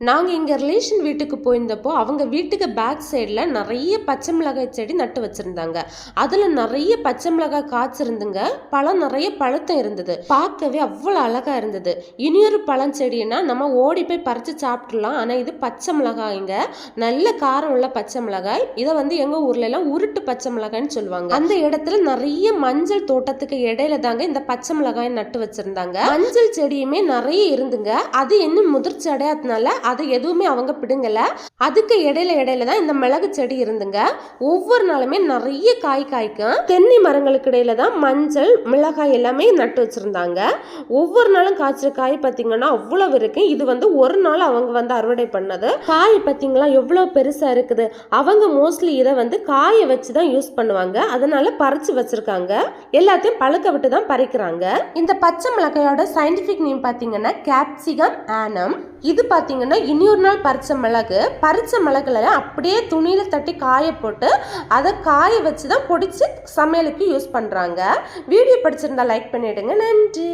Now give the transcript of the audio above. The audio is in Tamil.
நாங்கள் எங்கள் ரிலேஷன் வீட்டுக்கு போயிருந்தப்போ அவங்க வீட்டுக்கு பேக் சைடில் நிறைய பச்சை மிளகாய் செடி நட்டு வச்சுருந்தாங்க. அதில் நிறைய பச்சை மிளகாய் காய்ச்சிருந்துங்க பழம் நிறைய பழுத்தம் இருந்தது. பார்க்கவே அவ்வளோ அழகாக இருந்தது. இனியொரு பழம் செடின்னா நம்ம ஓடி போய் பறித்து சாப்பிட்றலாம் ஆனால் இது பச்சை மிளகாய்ங்க. நல்ல காரம் உள்ள பச்சை மிளகாய். இதை வந்து எங்கள் ஊர்ல எல்லாம் உருட்டு பச்சை மிளகாய்ன்னு சொல்லுவாங்க. அந்த இடத்துல நிறைய மஞ்சள் தோட்டத்துக்கு இடையில தாங்க இந்த பச்சை மிளகாய் நட்டு வச்சுருந்தாங்க. மஞ்சள் செடியுமே நிறைய இருந்துங்க. அது இன்னும் முதிர்ச்சி அடையாதனால அது எதுவுமே அவங்க பிடுங்கலை. அதுக்கு இடையில இடையில தான் இந்த மிளகு செடி இருந்துங்க. ஒவ்வொரு நாளுமே நிறைய காய் காய்க்கும். தென்னை மரங்களுக்கு இடையில தான் மஞ்சள் மிளகாய் எல்லாமே நட்டு வச்சிருந்தாங்க. ஒவ்வொரு நாளும் காய்ச்சிற காய் பார்த்தீங்கன்னா அவ்வளவு இருக்கு. இது வந்து ஒரு நாள் அவங்க வந்து அறுவடை பண்ணது. காய் பார்த்தீங்களா எவ்வளோ பெருசா இருக்குது? அவங்க மோஸ்ட்லி இதை வந்து காயை வச்சு தான் யூஸ் பண்ணுவாங்க. அதனால பறிச்சு வச்சிருக்காங்க. எல்லாத்தையும் பழுக்க விட்டு தான் பறிக்கிறாங்க. இந்த பச்சை மிளகாயோட சயின்டிஃபிக் நேம் பார்த்தீங்கன்னா கேப்சிகம் ஆனம் இது பார்த்தீங்கன்னா இன்னொரு நாள் பறிச்ச மிளகு பறித்த மிளகுல அப்படியே துணியில் தட்டி காய போட்டு அதை காய வச்சு தான் பொடிச்சு சமையலுக்கு யூஸ் பண்ணுறாங்க வீடியோ பிடிச்சிருந்தா லைக் பண்ணிவிடுங்க நன்றி.